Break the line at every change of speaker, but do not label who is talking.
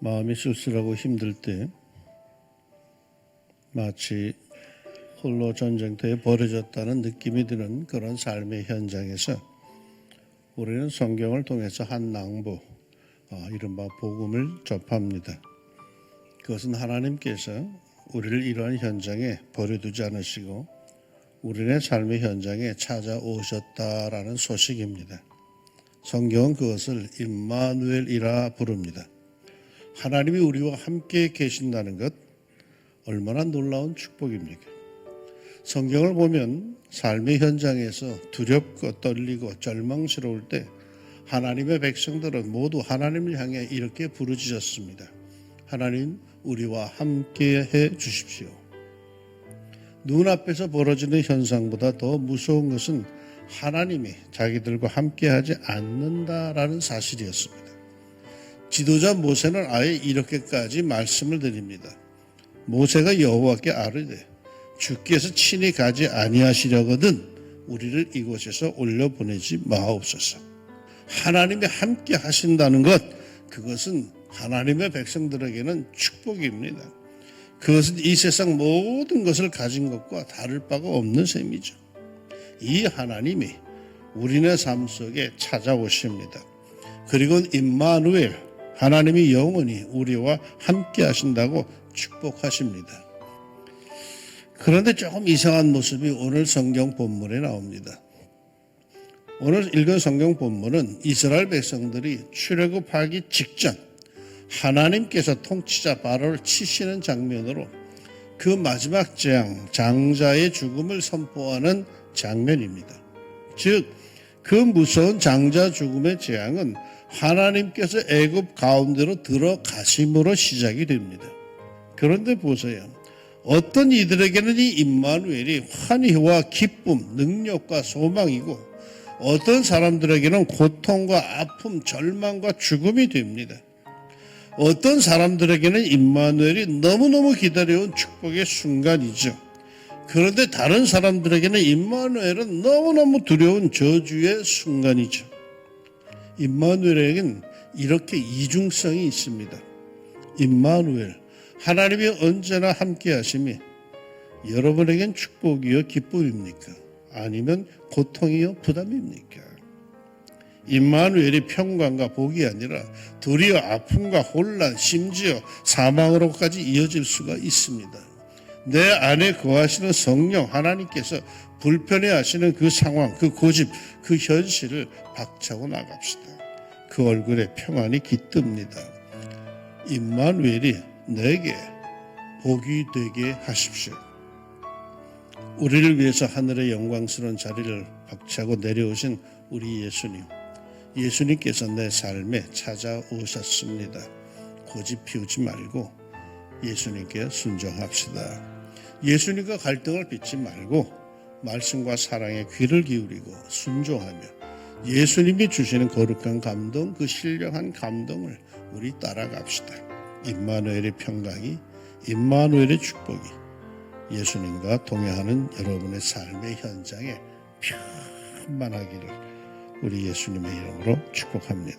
마음이 쓸쓸하고 힘들 때 마치 홀로 전쟁터에 버려졌다는 느낌이 드는 그런 삶의 현장에서 우리는 성경을 통해서 한 낭보, 아, 이른바 복음을 접합니다. 그것은 하나님께서 우리를 이러한 현장에 버려두지 않으시고 우리네 삶의 현장에 찾아오셨다라는 소식입니다. 성경은 그것을 임마누엘이라 부릅니다. 하나님이 우리와 함께 계신다는 것 얼마나 놀라운 축복입니까? 성경을 보면 삶의 현장에서 두렵고 떨리고 절망스러울 때 하나님의 백성들은 모두 하나님을 향해 이렇게 부르짖었습니다. 하나님 우리와 함께 해 주십시오. 눈앞에서 벌어지는 현상보다 더 무서운 것은 하나님이 자기들과 함께 하지 않는다라는 사실이었습니다. 지도자 모세는 아예 이렇게까지 말씀을 드립니다. 모세가 여호와께 아르되 주께서 친히 가지 아니하시려거든 우리를 이곳에서 올려 보내지 마옵소서. 하나님이 함께 하신다는 것 그것은 하나님의 백성들에게는 축복입니다. 그것은 이 세상 모든 것을 가진 것과 다를 바가 없는 셈이죠. 이 하나님이 우리네 삶 속에 찾아오십니다. 그리고 임마누엘 하나님이 영원히 우리와 함께 하신다고 축복하십니다. 그런데 조금 이상한 모습이 오늘 성경 본문에 나옵니다. 오늘 읽은 성경 본문은 이스라엘 백성들이 출애굽하기 직전 하나님께서 통치자 바로를 치시는 장면으로 그 마지막 재앙 장자의 죽음을 선포하는 장면입니다. 즉, 그 무서운 장자 죽음의 재앙은 하나님께서 애굽 가운데로 들어가심으로 시작이 됩니다. 그런데 보세요. 어떤 이들에게는 이 임마누엘이 환희와 기쁨, 능력과 소망이고 어떤 사람들에게는 고통과 아픔, 절망과 죽음이 됩니다. 어떤 사람들에게는 임마누엘이 너무너무 기다려온 축복의 순간이죠. 그런데 다른 사람들에게는 임마누엘은 너무너무 두려운 저주의 순간이죠. 임마누엘에게는 이렇게 이중성이 있습니다. 임마누엘, 하나님이 언제나 함께 하심이 여러분에겐 축복이요 기쁨입니까? 아니면 고통이요 부담입니까? 임마누엘이 평강과 복이 아니라 도리어 아픔과 혼란, 심지어 사망으로까지 이어질 수가 있습니다. 내 안에 거하시는 성령 하나님께서 불편해하시는 그 상황, 그 고집, 그 현실을 박차고 나갑시다. 그 얼굴에 평안이 깃듭니다. 임마누엘이 내게 복이 되게 하십시오. 우리를 위해서 하늘의 영광스러운 자리를 박차고 내려오신 우리 예수님. 예수님께서 내 삶에 찾아오셨습니다. 고집 피우지 말고 예수님께 순종합시다. 예수님과 갈등을 빚지 말고 말씀과 사랑에 귀를 기울이고 순종하며 예수님이 주시는 거룩한 감동, 그 신령한 감동을 우리 따라갑시다. 임마누엘의 평강이, 임마누엘의 축복이 예수님과 동행하는 여러분의 삶의 현장에 편만하기를 우리 예수님의 이름으로 축복합니다.